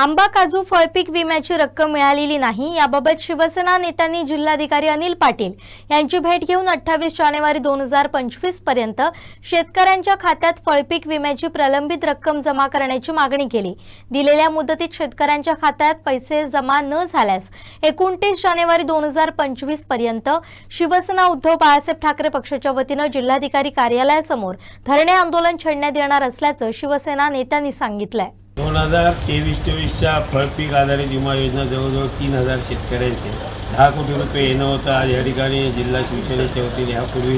आंबा काजू फळपीक विम्याची रक्कम मिळालेली नाही. याबाबत शिवसेना नेत्यांनी जिल्हाधिकारी अनिल पाटील यांची भेट घेऊन अठ्ठावीस जानेवारी दोन हजार पंचवीसपर्यंत शेतकऱ्यांच्या खात्यात फळपीक विम्याची प्रलंबित रक्कम जमा करण्याची मागणी केली. दिलेल्या मुदतीत शेतकऱ्यांच्या खात्यात पैसे जमा न झाल्यास एकोणतीस जानेवारी दोन हजार पंचवीसपर्यंत शिवसेना उद्धव बाळासाहेब ठाकरे पक्षाच्या वतीनं जिल्हाधिकारी कार्यालयासमोर धरणे आंदोलन छेडण्यात येणार असल्याचं शिवसेना नेत्यांनी सांगितलंय. दोन हजार तेवीस चोवीसच्या फळपीक आधारित विमा योजना जवळजवळ तीन हजार शेतकऱ्यांचे. दहा कोटी रुपये येणं होतं. आज या ठिकाणी जिल्हा शिवसेनेच्या वतीने यापूर्वी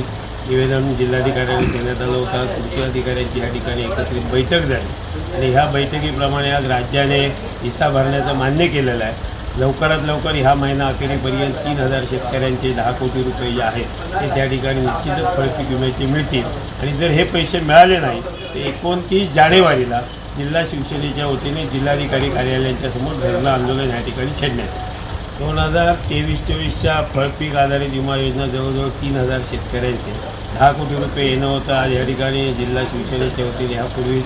निवेदन जिल्हाधिकाऱ्यांनी देण्यात आलं होतं. कृषी अधिकाऱ्यांची या ठिकाणी एकत्रित बैठक झाली. आणि ह्या बैठकीप्रमाणे आज राज्याने हिस्सा भरण्याचं मान्य केलेलं आहे. लवकरात लवकर ह्या महिना अखेरीपर्यंत तीन हजार शेतकऱ्यांचे दहा कोटी रुपये जे आहेत ते त्या ठिकाणी निश्चितच फळपीक विम्याचे मिळतील. आणि जर हे पैसे मिळाले नाही तर एकोणतीस जानेवारीला जिल्हा शिवसेनेच्या वतीने जिल्हाधिकारी कार्यालयांच्या समोर धरणं आंदोलन या ठिकाणी छेडण्यात दोन हजार तेवीस चोवीसच्या फळपीक आधारित विमा योजना जवळजवळ तीन हजार शेतकऱ्यांचे दहा कोटी रुपये येणं होतं. आज या ठिकाणी जिल्हा शिवसेनेच्या वतीने यापूर्वी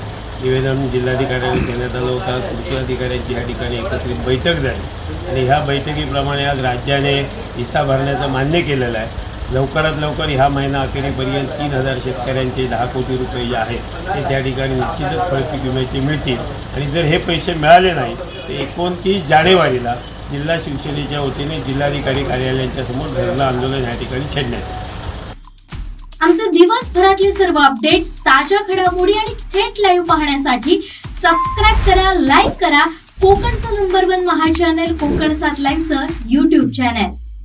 निवेदन जिल्हाधिकाऱ्यांनी देण्यात आलं होतं. कृषी अधिकाऱ्यांची या ठिकाणी एकत्रित बैठक झाली. आणि ह्या बैठकीप्रमाणे आज राज्याने हिस्सा भरण्याचं मान्य केलेलं आहे. लवकरात लवकर ह्या महिना अखेरीपर्यंत तीन हजार शेतकऱ्यांचे दहा कोटी रुपये जे आहेत ते त्या ठिकाणी निश्चितच फळपीक विम्याचे मिळतील. आणि जर हे पैसे मिळाले नाही तर एकोणतीस जानेवारीला जिल्हा शिवसेनेच्या वतीने जिल्हाधिकारी कार्यालयांच्या समोर धरणं आंदोलन या ठिकाणी छेडण्यात आमचे दिवसभरातले सर्व अपडेट्स ताज्या घडामोडी आणि थेट लाईव्ह पाहण्यासाठी सबस्क्राईब करा लाईक करा. कोकणचं नंबर वन महा चॅनल कोकण सात लाईव्हचं युट्यूब चॅनल